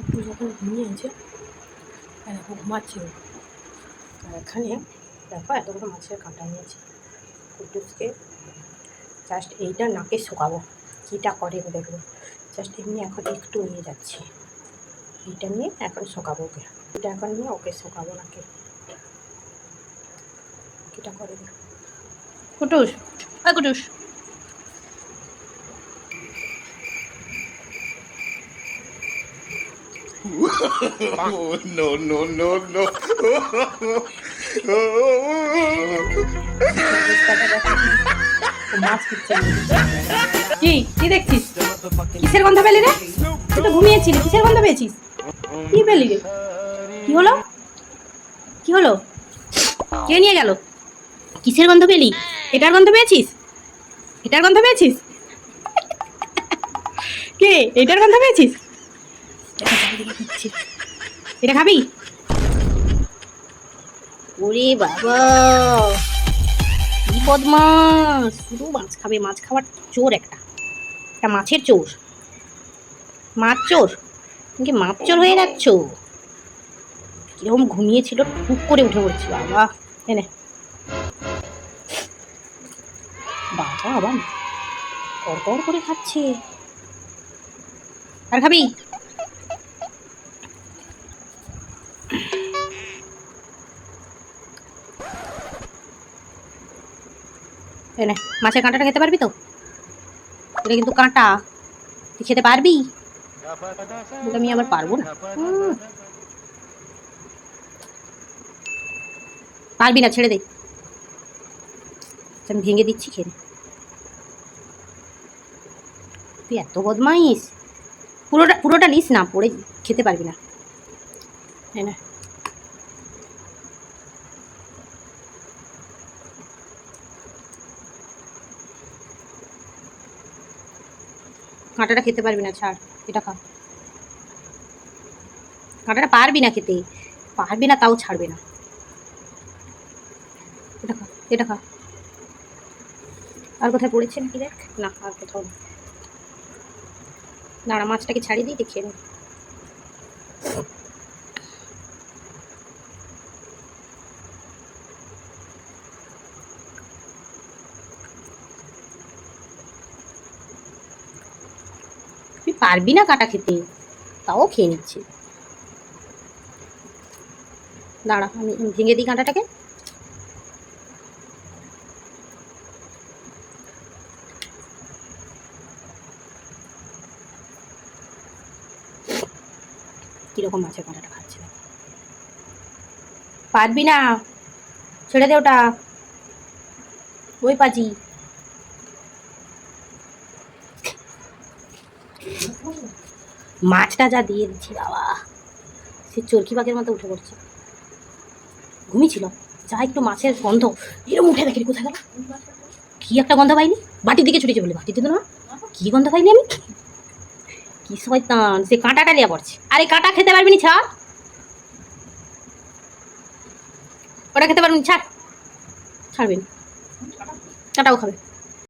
একটু যখন ঘুমিয়েছে আর এখন ঘুমাচ্ছে আর এখানে দেখো, এতগুলো মাছের কাঁটা নিয়েছে। কুদ্দুসকে জাস্ট এইটা নাকে শোকাবো। কীটা করে দেখব। জাস্ট এমনি এখন একটু নিয়ে যাচ্ছি। এইটা নিয়ে এখন শোকাবো ওকে। এটা এখন নিয়ে ওকে শোকাবো নাকে। কীটা করে দেখো। কুটুস হ্যাঁ Kutus. Oh, no, no, no, no. কি কি দেখছিস? কিসের গন্ধ পেলি রে? তুই তো ঘুমিয়েছিলি কিসের গন্ধ পেয়েছিস? কি পেলি রে? কি হলো? কি হলো? কে নিয়ে গেল? কিসের গন্ধ পেলি? এটার গন্ধ পেয়েছিস? এটার গন্ধ পেয়েছিস? কে? এটার গন্ধ পেয়েছিস। এটা খাবি? ওরে বাবা। কি বদমাস? শুধু মাছ খাবে, মাছ খাওয়ার চোর একটা। একটা মাছের চোর। মাছ চোর? তুমি কি মাছ চোর হয়ে যাচ্ছ? কীরকম ঘুমিয়েছিল, টুক করে উঠে পড়ছি, বাবা। এনে বাবা আবার কড়কড় করে খাচ্ছে। আর খাবি? এনে মাছের কাঁটাটা খেতে পারবি তো? এটা কিন্তু কাঁটা। তুই খেতে পারবি? কিন্তু আমি আবার পারব না। পারবি না, ছেড়ে দে। আমি ভেঙে দিচ্ছি খেয়ে তুই এত বদমাইস পুরোটা পুরোটা নিস না, পড়ে খেতে পারবি না। এই নে। কাঁটাটা খেতে পারবি না, ছাড়, এটা খা। কাঁটাটা পারবি না খেতে, পারবি না, তাও ছাড়বে না। এটা খা এটা খা। আর কোথায় পড়েছে নাকি দেখ? না, আর কোথাও না। দাঁড়া, মাছটাকে ছাড়িয়ে দিই দেখিয়ে নে পারবি না কাটা খেতে? তাও খেয়ে নিচ্ছে। দাঁড়া, আমি ভেঙে দিই কাঁটাটাকে। কীরকম মাছের কাঁটাটা খাচ্ছে পারবি না? ছেড়ে দে ওটা। ওই পাজি। মাছটা যা দিয়ে দিচ্ছি বাবা। সে চরকি পাখির মতো উঠে পড়ছে। ঘুমিয়েছিল। যা একটু মাছের গন্ধ। এরম উঠে দেখি কোথায় গেল। কি একটা গন্ধ পাইনি? বাটির দিকে ছুটেছে বলে। বাটিতে তো না? কি গন্ধ পাইনি আমি? কি শয়তান। সে কাঁটাটা লিয়া পড়ছে। আরে কাঁটা খেতে পারবি না, ছাড়। ওটা খেতে পারবি ছাড়। ছাড়বেন কাঁটাও খাবে।